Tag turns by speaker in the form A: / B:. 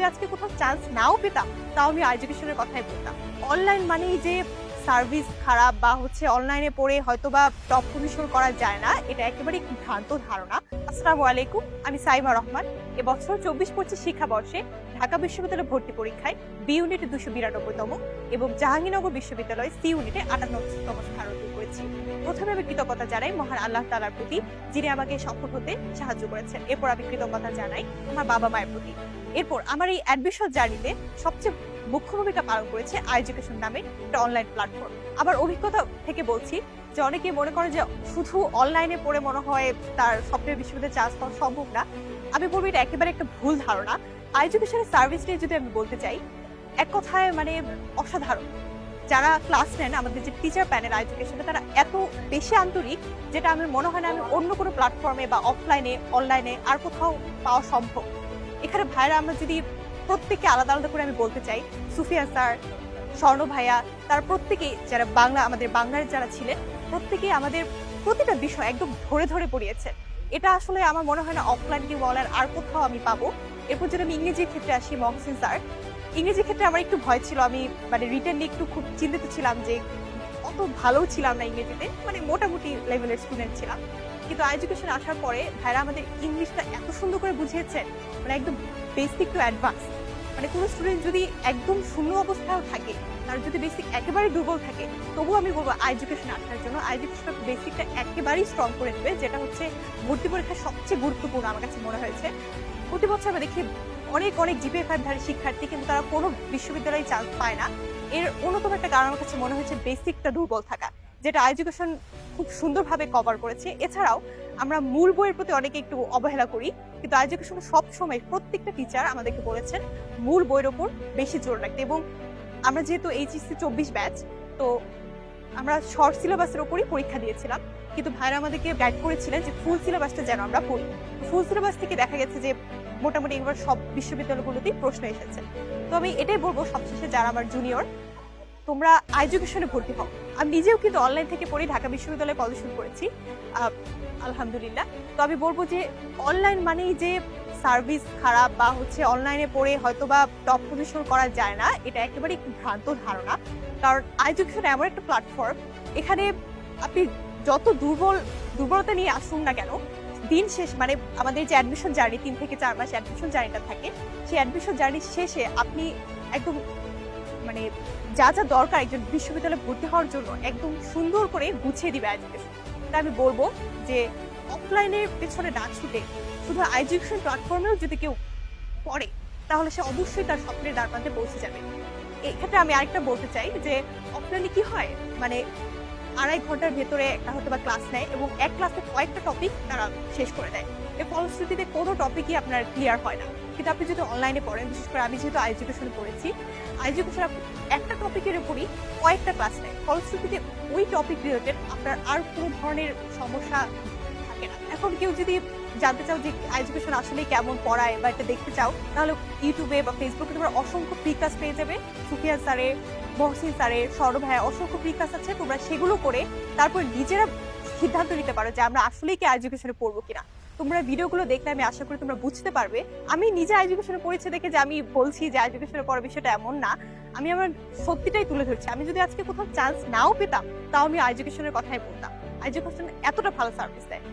A: যদি আজকে কোথাও চান্স নাও পেতাম তাও আমি এডুকেশনের কথাই বলতাম। অনলাইন মানেই যে সার্ভিস খারাপ বা হচ্ছে অনলাইনে পড়ে হয়তো বা টপ পজিশন করা যায় না, এটা একেবারেই ভ্রান্ত ধারণা। আসসালামু আলাইকুম, আমি সাইমা রহমান। এবছর চব্বিশ পঁচিশ শিক্ষাবর্ষে ঢাকা বিশ্ববিদ্যালয় ভর্তি পরীক্ষায় বি ইউনিটে দুশো বিরানব্বইতম এবং জাহাঙ্গীরনগর বিশ্ববিদ্যালয় সি ইউনিটে আটান্নতম স্থান অর্জন করেছি। প্রথমে আমি কৃতজ্ঞতা জানাই মহান আল্লাহ তালার প্রতি, যিনি আমাকে সফল হতে সাহায্য করেছেন। এরপর আমি কৃতজ্ঞতা জানাই আমার বাবা মায়ের প্রতি। এরপর আমার এই অ্যাডমিশন জার্নিতে সবচেয়ে মুখ্য ভূমিকা পালন করেছে আই এডুকেশন নামে একটা অনলাইন প্ল্যাটফর্ম আমার অভিজ্ঞতা থেকে বলছি যে অনেকে মনে করে যে শুধু অনলাইনে পড়ে মনে হয় তার সফটওয়্যার বিশ্ববিদ্যালয়ে চান্স পাওয়া সম্ভব না। আমি বলব এটা একেবারে একটা ভুল ধারণা। আই এডুকেশনের সার্ভিস নিয়ে যদি আমি বলতে চাই, এক কথায় মানে অসাধারণ। যারা ক্লাস নেন, আমাদের যে টিচার প্যানেল এডুকেশনে তারা এত বেশি আন্তরিক যেটা আমার মনে হয় না আমি অন্য কোনো প্ল্যাটফর্মে বা অফলাইনে অনলাইনে আর কোথাও পাওয়া সম্ভব। এখানে ভাইরা আমরা যদি প্রত্যেককে আলাদা আলাদা করে আমি বলতে চাই, সুফিয়া স্যার, স্বর্ণ ভাইয়া, তার প্রত্যেকেই যারা বাংলা, আমাদের বাংলার যারা ছিলেন, প্রত্যেকেই আমাদের প্রতিটা বিষয় একদম ধরে ধরে পড়িয়েছেন এটা আসলে আমার মনে হয় না অফলাইন কি বলার আর কোথাও আমি পাবো। এরপর যদি আমি ইংরেজির ক্ষেত্রে আসি, মহসিন স্যার, ইংরেজির ক্ষেত্রে আমার একটু ভয় ছিল। আমি মানে রিটার্ন একটু খুব চিন্তিত ছিলাম যে, অত ভালো ছিলাম না ইংরেজিতে মানে মোটামুটি লেভেলের স্টুডেন্ট ছিলাম। কিন্তু এডুকেশন আসার পরে ভাইরা আমাদের ইংলিশটা এত সুন্দর করে বুঝিয়েছেন মানে একদম বেসিক টু অ্যাডভান্স মানে কোনো স্টুডেন্ট যদি একদম শূন্য অবস্থায় থাকে, তার যদি বেসিক একেবারে দুর্বল থাকে, তবুও আমি বলব এডুকেশন আসার জন্য এডুকেশন বেসিকটা একেবারেই স্ট্রং করে দেবে যেটা হচ্ছে ভর্তি পরীক্ষা সবচেয়ে গুরুত্বপূর্ণ আমার কাছে মনে হয়েছে। প্রতি বছর আমরা দেখি অনেক অনেক জিপিএ ধারী শিক্ষার্থী কিন্তু তারা কোনো বিশ্ববিদ্যালয়ে চান্স পায় না। এর অন্যতম একটা কারণ আমার কাছে মনে হয়েছে বেসিকটা দুর্বল থাকা, যেটা এডুকেশন খুব সুন্দরভাবে কভার করেছে। এছাড়াও আমরা মূল বইয়ের প্রতি অনেকে একটু অবহেলা করি, কিন্তু এডুকেশন সব সময় প্রত্যেকটা টিচার আমাদেরকে বলেছেন, মূল বইয়ের ওপর বেশি জোর রাখতে। এবং আমরা যেহেতু এইচএসসি চব্বিশ ব্যাচ তো আমরা শর্ট সিলেবাসের ওপরই পরীক্ষা দিয়েছিলাম। কিন্তু ভাইরা আমাদেরকে গাইড করেছিলেন যে ফুল সিলেবাসটা যেন আমরা পড়ি। ফুল সিলেবাস থেকে দেখা গেছে যে মোটামুটি এবার সব বিশ্ববিদ্যালয়গুলোতেই প্রশ্ন এসেছে। তো আমি এটাই বলব সবশেষে যারা আমার জুনিয়র তোমরা এডুকেশনে ভর্তি হও। আমি নিজেও কিন্তু অনলাইন থেকে পড়ে, ঢাকা বিশ্ববিদ্যালয়ে পড়াশোনা করেছি। আলহামদুলিল্লাহ। তো আমি বলব যে অনলাইন মানেই যে সার্ভিস খারাপ বা হচ্ছে অনলাইনে পড়ে হয়তো বা টপ পজিশন করা যায় না, এটা একেবারেই ভ্রান্ত ধারণা। কারণ এডুকেশন এমন একটা প্ল্যাটফর্ম এখানে আপনি যত দুর্বল, দুর্বলতা নিয়ে আসুন না কেন, দিন শেষ মানে আমাদের যে অ্যাডমিশন জার্নি তিন থেকে চার মাস অ্যাডমিশন জার্নিটা থাকে, সেই অ্যাডমিশন জার্নি শেষে আপনি একদম মানে যা যা দরকার একজন বিশ্ববিদ্যালয়ে ভর্তি হওয়ার জন্য একদম সুন্দর করে গুছিয়ে দিবে এডুকেশন তা আমি বলব যে অফলাইনের পেছনে না ছুটে শুধু এডুকেশন প্ল্যাটফর্মেও যদি কেউ পড়ে, তাহলে সে অবশ্যই তার স্বপ্নের দ্বার পৌঁছে যাবে। এক্ষেত্রে আমি আরেকটা বলতে চাই যে অফলাইনে কি হয়? মানে আড়াই ঘণ্টার ভেতরে একটা হয়তো বা ক্লাস নেয় এবং এক ক্লাসে কয়েকটা টপিক তারা শেষ করে দেয়। এর ফলশ্রুতিতে কোনো টপিকই আপনার ক্লিয়ার হয় না। কিন্তু আপনি যদি অনলাইনে পড়েন, বিশেষ করে আমি যেহেতু এডুকেশনে পড়েছি এডুকেশন একটা টপিকের উপরই কয়েকটা ক্লাস নেয়। ফলশ্রুতিতে ওই টপিক রিলেটেড আপনার আর কোনো ধরনের সমস্যা থাকে না। এখন কেউ যদি জানতে চাও যে এডুকেশন আসলে কেমন পড়ায় বা এটা দেখতে চাও, তাহলে ইউটিউবে বা ফেসবুকে তোমরা অসংখ্য ফ্রি ক্লাস পেয়ে যাবে। সুফিয়া স্যারের মহসিন স্যারের সৌরভ ভাইয়া, অসংখ্য ফ্রি ক্লাস আছে। তোমরা সেগুলো করে তারপর নিজেরা সিদ্ধান্ত নিতে পারো যে আমরা আসলেই কি এডুকেশনে পড়ব কিনা। তোমরা ভিডিওগুলো দেখলে আমি আশা করি তোমরা বুঝতে পারবে। আমি নিজে এডুকেশনে পড়েছি দেখে যে আমি বলছি যে এডুকেশনে পড়ার বিষয়টা এমন না। আমি আমার সত্যিটাই তুলে ধরছি। আমি যদি আজকে কোথাও চান্স নাও পেতাম, তাও আমি এডুকেশনের কথাই বলতাম। এডুকেশন এতটা ভালো সার্ভিস দেয়।